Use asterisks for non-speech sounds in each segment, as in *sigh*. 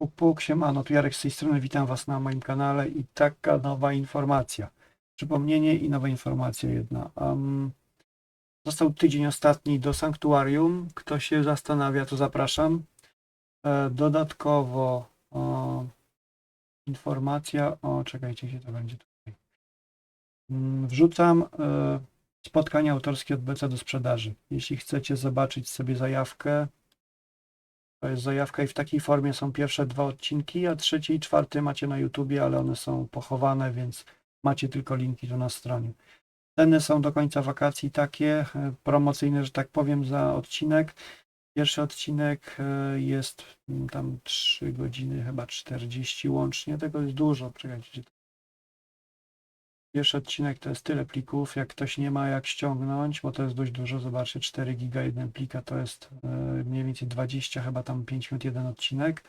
Puk, puk, siemano, tu Jarek z tej strony, witam Was na moim kanale i taka nowa informacja. Przypomnienie i nowa informacja jedna. Um, został tydzień ostatni do sanktuarium. Kto się zastanawia, to zapraszam. E, dodatkowo o, informacja o, czekajcie, gdzie to będzie tutaj. Mm, Wrzucam e, spotkanie autorskie od BC do sprzedaży. Jeśli chcecie zobaczyć sobie zajawkę, to jest zajawka i w takiej formie są pierwsze dwa odcinki, a trzeci i czwarty macie na YouTubie, ale one są pochowane, więc macie tylko linki tu na stronie. Ceny są do końca wakacji takie, e, promocyjne, że tak powiem, za odcinek. Pierwszy odcinek e, jest mm, tam 3 godziny, chyba 40 łącznie. Tego jest dużo. Czekajcie. Pierwszy odcinek to jest tyle plików. Jak ktoś nie ma jak ściągnąć, bo to jest dość dużo, zobaczcie, 4 giga jeden plika to jest e, mniej więcej 20, chyba tam 5 minut jeden odcinek.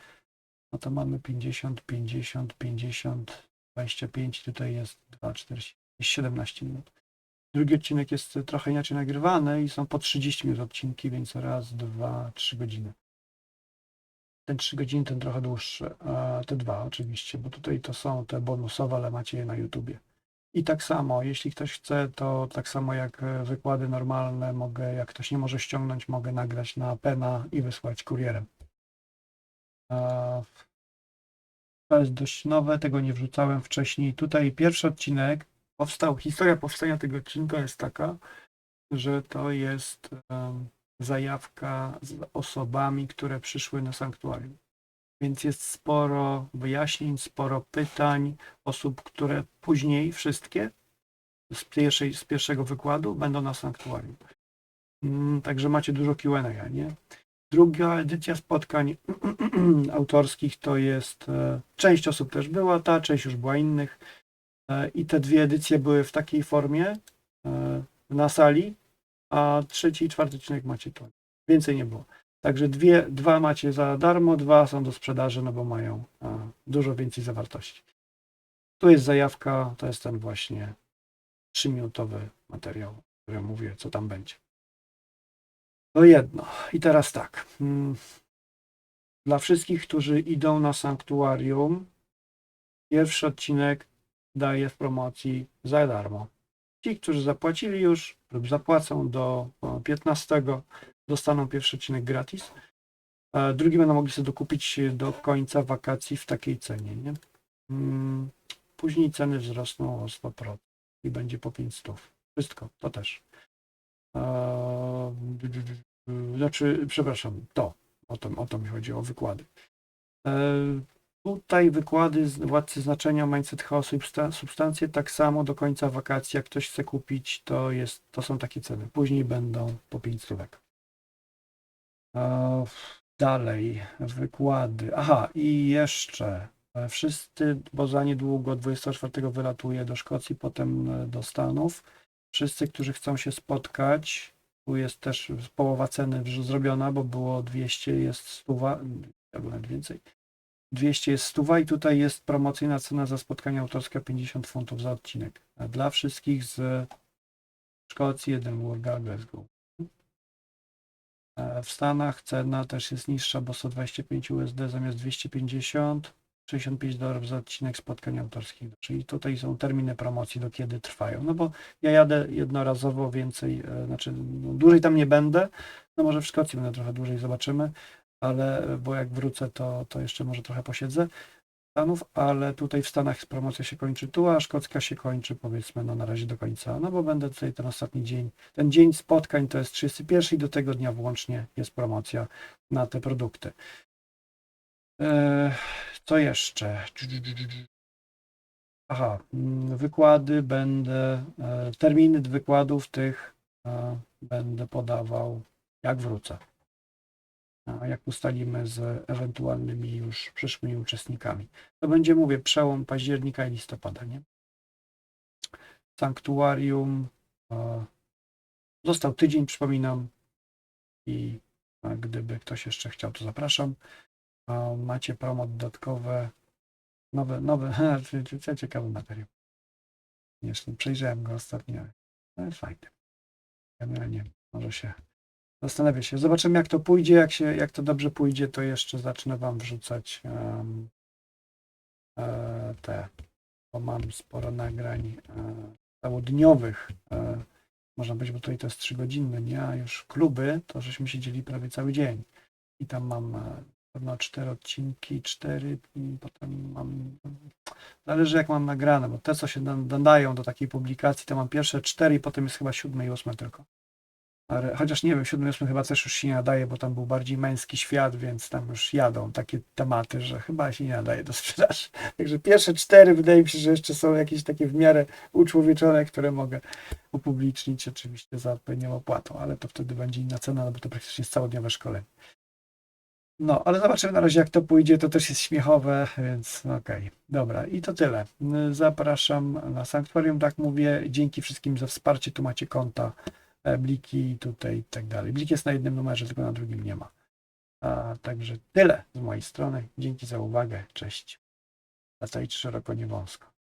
No to mamy 50, 50, 50, 25, tutaj jest 2, 40, 17 minut. Drugi odcinek jest trochę inaczej nagrywany i są po 30 minut odcinki, więc raz, dwa, trzy godziny. Ten 3 godziny, ten trochę dłuższy, a te dwa oczywiście, bo tutaj to są te bonusowe, ale macie je na YouTubie. I tak samo, jeśli ktoś chce, to tak samo jak e, wykłady normalne, mogę, jak ktoś nie może ściągnąć, mogę nagrać na pena i wysłać kurierem. To jest dość nowe, tego nie wrzucałem wcześniej. Tutaj pierwszy odcinek powstał, historia powstania tego odcinka jest taka, że to jest zajawka z osobami, które przyszły na sanktuarium. Więc jest sporo wyjaśnień, sporo pytań osób, które później wszystkie z, pierwszej, z pierwszego wykładu będą na sanktuarium. Mm, Także macie dużo Q&A, nie? Druga edycja spotkań *clears throat* autorskich to jest, e, część osób też była ta, część już była innych E, i te dwie edycje były w takiej formie e, na sali, a trzeci i czwarty odcinek macie tu. Więcej nie było. Także dwie, dwa macie za darmo, dwa są do sprzedaży, no bo mają e, dużo więcej zawartości. Tu jest zajawka, to jest ten właśnie trzyminutowy materiał, który mówię, co tam będzie. To jedno. I teraz tak. mm, Dla wszystkich, którzy idą na sanktuarium, pierwszy odcinek daję w promocji za darmo. Ci, którzy zapłacili już lub zapłacą do o, 15, dostaną pierwszy odcinek gratis. A drugi będą mogli sobie dokupić do końca wakacji w takiej cenie. Nie? Mm, Później ceny wzrosną o 100% i będzie po 500. Wszystko, to też. Eee, Znaczy, przepraszam, to. O to, o to mi chodzi, o wykłady. Eee, Tutaj wykłady z władcy znaczenia, mindset chaosu i substa- substancje tak samo do końca wakacji. Jak ktoś chce kupić, to, jest, to są takie ceny. Później będą po 5 stówek. E, Dalej, wykłady. Aha, i jeszcze e, wszyscy, bo za niedługo 24 wylatuję do Szkocji, potem e, do Stanów. Wszyscy, którzy chcą się spotkać, tu jest też połowa ceny już zrobiona, bo było 200, jest stuwa, albo nawet więcej. 200 jest stuwa i tutaj jest promocyjna cena za spotkanie autorskie 50 funtów za odcinek. Dla wszystkich z Szkocji, Edynburga, Glasgow. E, W Stanach cena też jest niższa, bo 125 USD zamiast 250, 65 dolarów za odcinek spotkań autorskich. Czyli tutaj są terminy promocji, do kiedy trwają. No bo ja jadę jednorazowo więcej, e, znaczy no, dłużej tam nie będę, no może w Szkocji będę trochę dłużej, zobaczymy ale bo jak wrócę, to, to jeszcze może trochę posiedzę Stanów, ale tutaj w Stanach promocja się kończy tu, a szkocka się kończy powiedzmy no na razie do końca, no bo będę tutaj ten ostatni dzień, ten dzień spotkań to jest 31 i do tego dnia włącznie jest promocja na te produkty. Eee, co jeszcze? Aha, mm, wykłady będę, e, terminy wykładów tych e, będę podawał jak wrócę jak ustalimy z ewentualnymi już przyszłymi uczestnikami. To będzie, mówię, przełom października i listopada, nie? Sanktuarium został tydzień, przypominam, i gdyby ktoś jeszcze chciał, to zapraszam. Macie promo dodatkowe, nowe, nowe, *laughs* ciekawy materiał. Jeszcze przejrzałem go ostatnio, ale fajny. Generalnie może się Zastanawiam się. Zobaczymy, jak to pójdzie. Jak, się, jak to dobrze pójdzie, to jeszcze zacznę Wam wrzucać em, e, te, bo mam sporo nagrań e, całodniowych. E, można być, bo tutaj to jest 3 godziny, nie? A już kluby, to żeśmy siedzieli prawie cały dzień. I tam mam e, pewno cztery odcinki, cztery potem mam... Zależy jak mam nagrane, bo te, co się nadają do takiej publikacji, to mam pierwsze cztery i potem jest chyba siódme i ósme tylko. Chociaż nie wiem, siódmy i ósmy chyba też już się nie nadaje, bo tam był bardziej męski świat, więc tam już jadą takie tematy, że chyba się nie nadaje do sprzedaży. *laughs* Także pierwsze cztery wydaje mi się, że jeszcze są jakieś takie w miarę uczłowieczone, które mogę upublicznić oczywiście za odpowiednią opłatą, ale to wtedy będzie inna cena, no bo to praktycznie jest całodniowe szkolenie. No, ale zobaczymy na razie, jak to pójdzie. To też jest śmiechowe, więc okej. Dobra, i to tyle. Zapraszam na sanktuarium, tak mówię. Dzięki wszystkim za wsparcie. Tu macie konta, bliki tutaj i tak dalej. Blik jest na jednym numerze, tylko na drugim nie ma. A, także tyle z mojej strony. Dzięki za uwagę. Cześć. Latajcie szeroko, nie wąsko.